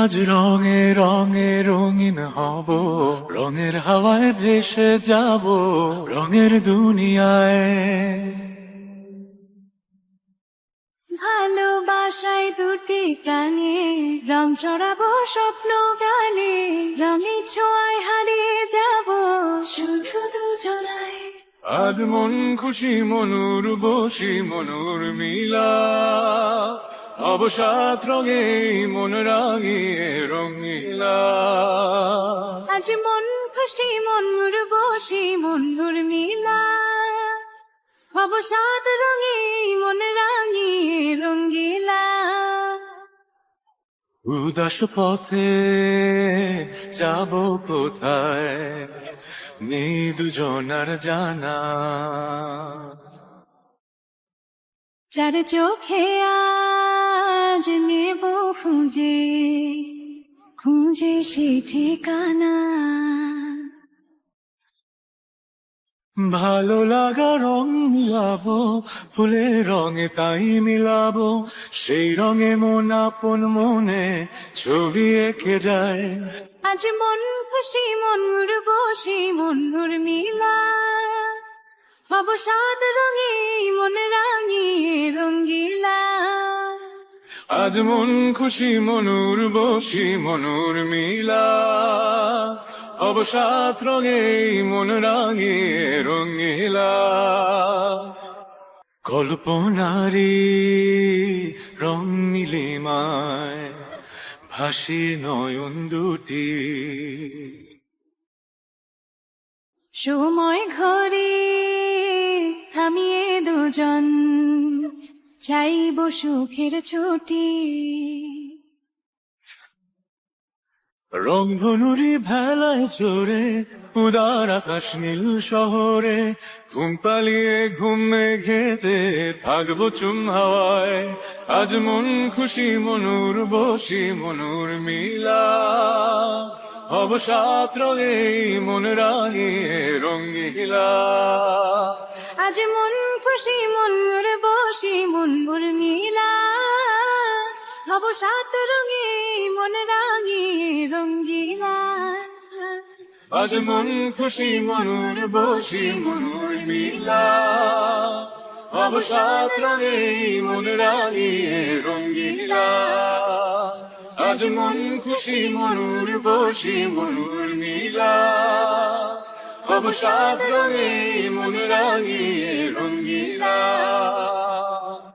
আজ রঙে রঙে রঙিন হব রঙের হাওয়ায় ভেসে যাব রঙের দুনিয়ায়। ভালোবাসায় দুটি প্রাণে রং চড়াবো স্বপ্ন গানে রঙের ছোঁয়ায় হারিয়ে যাব শুধু দুজনায় আজ মন খুশি মনুর বসি মনুর মিলা। অবসাদ রঙে মন রাঙিয়ে রঙিলা। আজ মন খুশি মনুর বসি মনুর মিলা অবসাদ রঙে মন রাঙিয়ে রঙ্গিলা উদাস পথে যাব কোথায়? নেই দুজনার জানা। চার চোখে আজ নেব খুঁজে খুঁজে সে ঠিকানা। ভালো লাগা রং মিলাবো ফুলের রঙে তাই মিলাবো সেই রঙে মন আপন মনে ছবি এঁকে যায়। আজ মন খুশি মন বসি মনুর মিলা অবসাদ রঙে মন রাঙিয়ে আজ মন খুশি, মনুর বসি, মনুর মিলা। অবসাদ রঙে মন রাঙিয়ে রঙিলা। কল্পনারি রং নীলিমায় ভাসি নয়ন দুটি। সময় ঘরে থামিয়ে দুজন চাইব সুখের ছুটি। রংধনুরি ভেলায় চড়ে উদার আকাশ নীল শহরে ঘুম পালিয়ে ঘুম ঘেতে থাকব চুম হাওয়ায়। আজ মন খুশি মনুর বসি মনুর মিলা। অবসাত রঙে মন রাঙিয়ে রঙ্গিলা আজ মন খুশি মনুর বসি মনুর মিলা অবসাদ রঙে মন রাঙিয়ে রঙ্গিলা। আজ মন খুশি, মনুর বসি, মনুর মিলা অবসাদ রঙে মন রাঙিয়ে রঙ্গিলা। আজ মন খুশি, মনুর বসি, মনুর মিলা অবসাদ রঙে মন রাঙিয়ে রঙ্গিলা।